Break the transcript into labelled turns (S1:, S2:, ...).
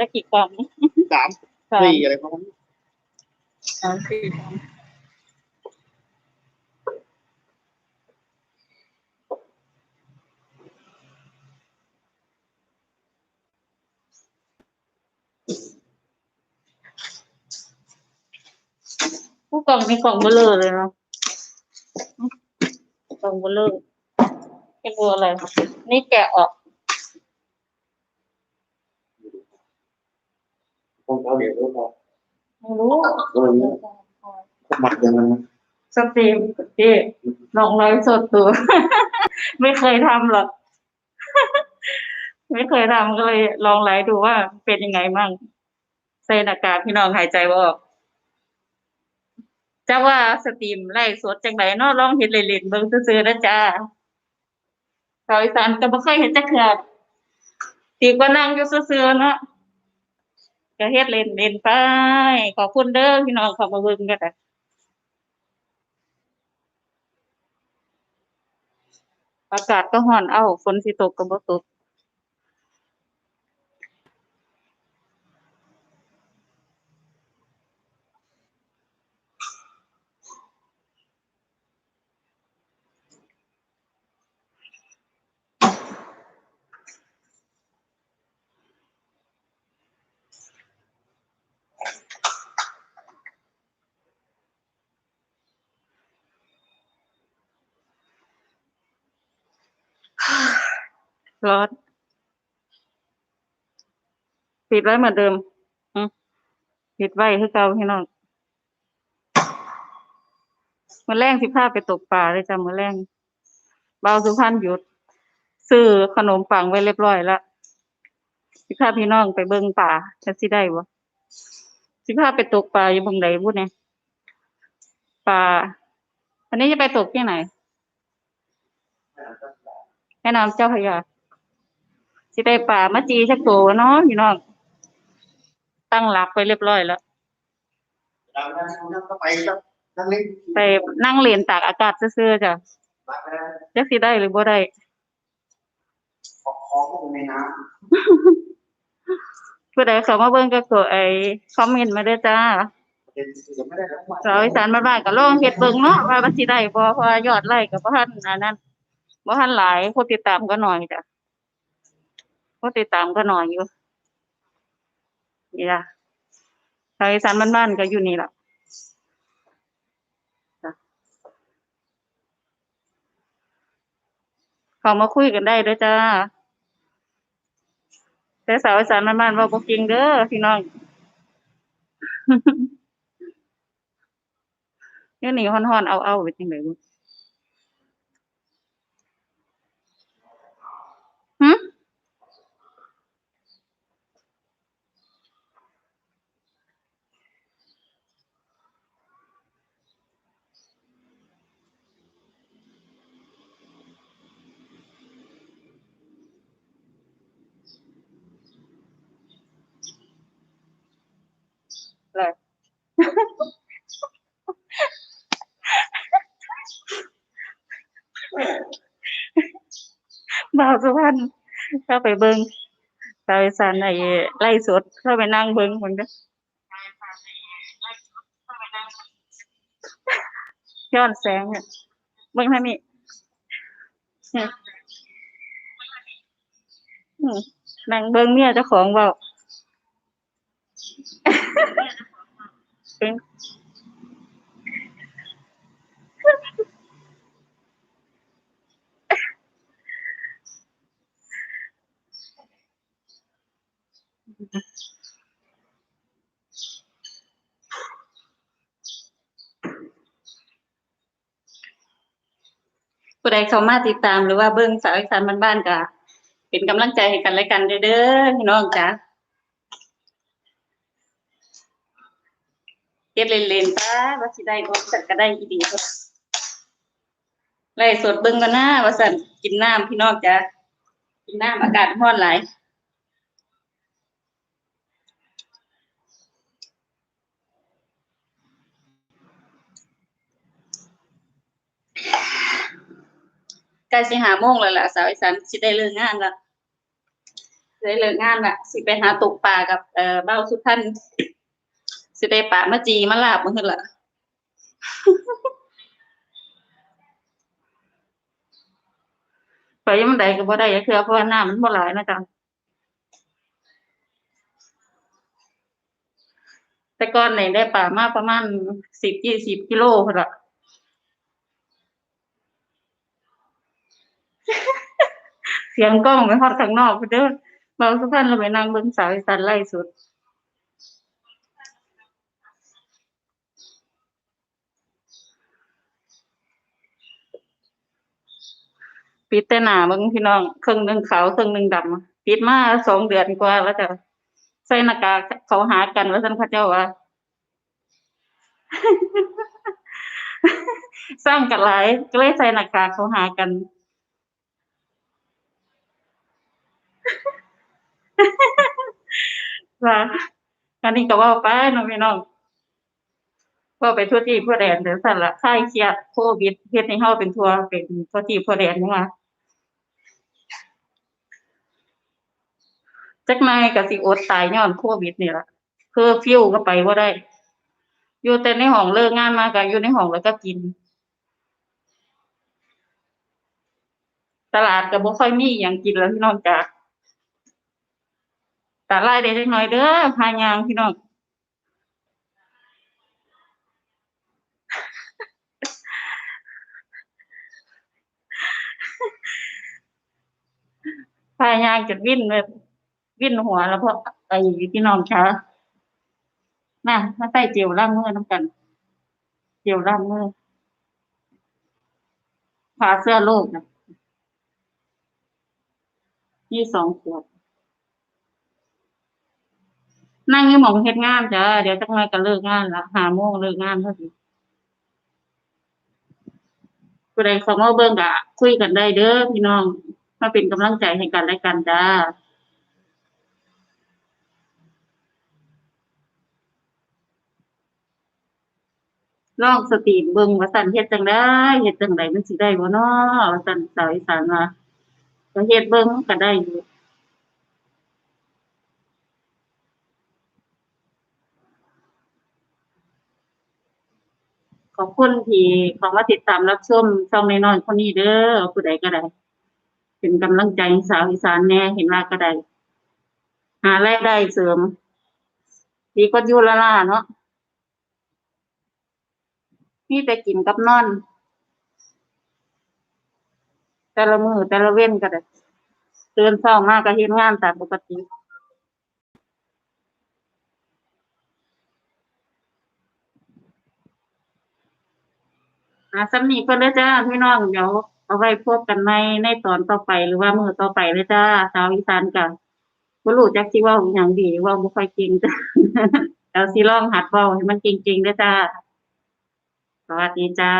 S1: แล้วกี่กล่อง
S2: สาม
S1: สาม
S2: สี่อะไรประมาณนี้
S1: สามสี่กล่องผู้กล่องมีกล่องเบลอเลยเนาะกล่องเบลอเป็นตัวอะไรนี่แกะออก
S2: ของ เขาเดี๋ยวก็พอ
S1: ไม่รู้
S2: เออสมัครยังไง
S1: สตรีมที่ลองไลฟ์สดตัวไม่เคยทำหรอก ไม่เคยทำก็เลยลองไลฟ์ดูว่าเป็นยังไงมั่งใส่หน้ากากพี่น้องหายใจบ่ออกจะว่าสตรีมไลฟ์สดจังไดเนาะลองเห็นเล่นๆเบิ่งซื่อๆนะจ้าชาวอีสานก็บ่เคยเห็นจักเทื่อตีกว่านั่งอยู่ซื่อๆเนาะ ก็เฮ็ดเล่นๆไป ขอบคุณเด้อพี่น้องขอบมาเบิ่งกันแต่อากาศก็ห่อน เอ้าฝนสิตกก็บ่ตก รอนปิดไว้เหมือนเดิมปิดไว้คือเก่าพี่น้องมือแรงสิพาไปตกปลาเลยจ้ะมือแรงเบาสุพรรณหยุด ซื้อขนมปังไว้เรียบร้อยแล้วสิพาพี่น้องไปเบิ่งป่าจะสิได้บ่สิพาไปตกปลาอยู่บ่งใดบุเนี่ยปลาอันนี้จะไปตกที่ไหนแม่น้ำเจ้าพระยา สิได้ป่ามาจีชักโตเนาะพี่น้องตั้งหลักไปเรียบร้อยแล้ว
S2: เรานั่งก็ไปสักนั่งเล่น
S1: ไปนั่งเรียนตากอากาศซื่อๆจ้ะ
S2: รักแล้ว
S1: จักสิได้หรือบ่ได้
S2: ขอของลงในน้
S1: ผู้ใดเข้ามาเบิ่งก็กดไอ้คอมเมนต์มาเด้อจ้าำ
S2: เป็นจะไม่ได้ทั้งวัน
S1: สาวอีสานบ้านๆก็ลองเฮ็ดเบิ่งเนาะว่ามันสิได้บ่เพราะว่ายอดไลค์ก็บ่ทันอันนั้นบ่ทันหลายผู้ติดตามก็น้อยจ้ะ ผู้ติดตามก็น้อยอยู่นี่ละสาวอีสานบ้านๆก็อยู่นี่แหละเขามาคุยกันได้เด้อจ้าแต่สาวอีสานมันๆเว่าบ่จริงเด้อพี่น้องเดี๋ยวนี้ฮ้อนๆเอาๆไปจังได๋บุหึอะไร บ่าวสุพรรณเข้าไปเบิ่งสาวอีสานไอ้ไล่สดเข้าไปนั่งเบิ่งเพิ่นเด้อย้อนแสงเนี่ยเบิ่งทางนี้เนี่ยอืมนั่งเบิ่งเมียเจ้าของเว้าเป็น ผู้ใดเข้ามาติดตามหรือว่าเบิ่งสาวอีสานบ้านๆก็เป็นกำลังใจให้กันและกันเด้อพี่น้องจ้าเฮ็ดเล่นๆป้าว่าสิได้บ่สันก็ได้อีดีเด้อไล่สดเบิ่งกันหนะว่าซั่นกินน้ำพี่น้องจ้ะกินน้ำอากาศร้อนหลาย ใกล้สิหาโมงแล้วล่ะสาวอีสานสิได้เลิกงานล้วได้เลิกงานละสิไปหาตกปลากับเอ่อเบ้าสุพันสิได้ปลามาจีมาลาบมื้อละไปยังมันใดก็บ่ได้จักเทื่อเพราะว่าน้ำมันบ่หลายนะจ๊ะแต่ก่อนนี่ได้ปลามาประมาณสิบยี่สิบกิโลพุ่นละ เสียงกล้องไปฮอดข้างนอกพุ่นเด้อเบาสุพรรณเราไปนั่งเบิ่งสาวอีสานไล่สุดปิดแต่หน้าเบิ่งพี่น้องครึ่งหนึ่งขาวครึ่งหนึ่งดำปิดมาสองเดือนกว่าแล้วจะใส่หน้ากากเขาหากันว่าซั่นเขาเจ้าว่าสร้างกันหลายก็เลยใส่หน้ากากเขาหากัน ว่าอันนี้ก็ว่าไปน้องพี่น้องเว่าไปทั่วที่ทั่วแดนเดี๋ยวสั่นละค่ายเครียดโควิดเฮ็ดให้เฮาเป็นทัวเป็นทั่วที่ทั่วแดนนี่ว่าจักน่อยก็สิอดตายย้อนโควิดนี่ละคือฟิวก็ไปบ่าได้ อยู่แต่ในห้องเลิกงานมาก็อยู่ในห้องแล้วก็กิน ตลาดก็บ่ค่อยมีหยังกินแล้วพี่น้องจ้ะตลาดได้จักหน่อยเด้อพายางพี่น้องพายางจนวิ่นเลยวิ่นหัวแล้วเพราะไอ้พี่น้องคะมามาใส่เจลล้างมือน้ำกัน เจลล้างมือผ่าเสื้อโลกนะนี่สองขวด นั่งอยู่หมองเฮ็ดงานจ้ะเดี๋ยวจักหน่อยก็เลิกงานละหาโมงเลิกงานพอดีผู้ใดเข้ามาเบิ่งก็คุยกันได้เด้อพี่น้อง มาเป็นกำลังใจให้กันและกันจ้าลองสตรีมเบิ่งว่าซั่นเฮ็ดจังได๋เฮ็ดจังไดมันสิได้บ่น้อว่าซั่นสาวอีสานว่าก็เฮ็ดเบิ่งก็ได้อยู่ อบคุณที่เข้ามาติดตามรับชมช่องน้อยๆคนนี้เด้อผู้ใดก็ได้ เป็นกำลังใจสาวอีสานแน่เห็นว่าก็ได้หารายได้เสริมดีกว่าอยู่ละล่ะเนาะมีแต่กินกับนอน แต่ละมือแต่ละเว้นก็ได้เตื่นเช้ามากก็เฮ็ดงานตามปกติ อ่าสำนีเพิ่นเด้อจ้าพี่น้องเดี๋ยวเอาไว้พบกันในในตอนต่อไปหรือว่ามือต่อไปเลยจ้าชาวอีสานก็บ่รู้จักสิเว้าอิหยังดีว่าบ่ค่อยเก่งจ้าเดี๋ยวสิลองหัดเว้าให้มันเก่งๆเด้อจ้าสวัสดีจ้า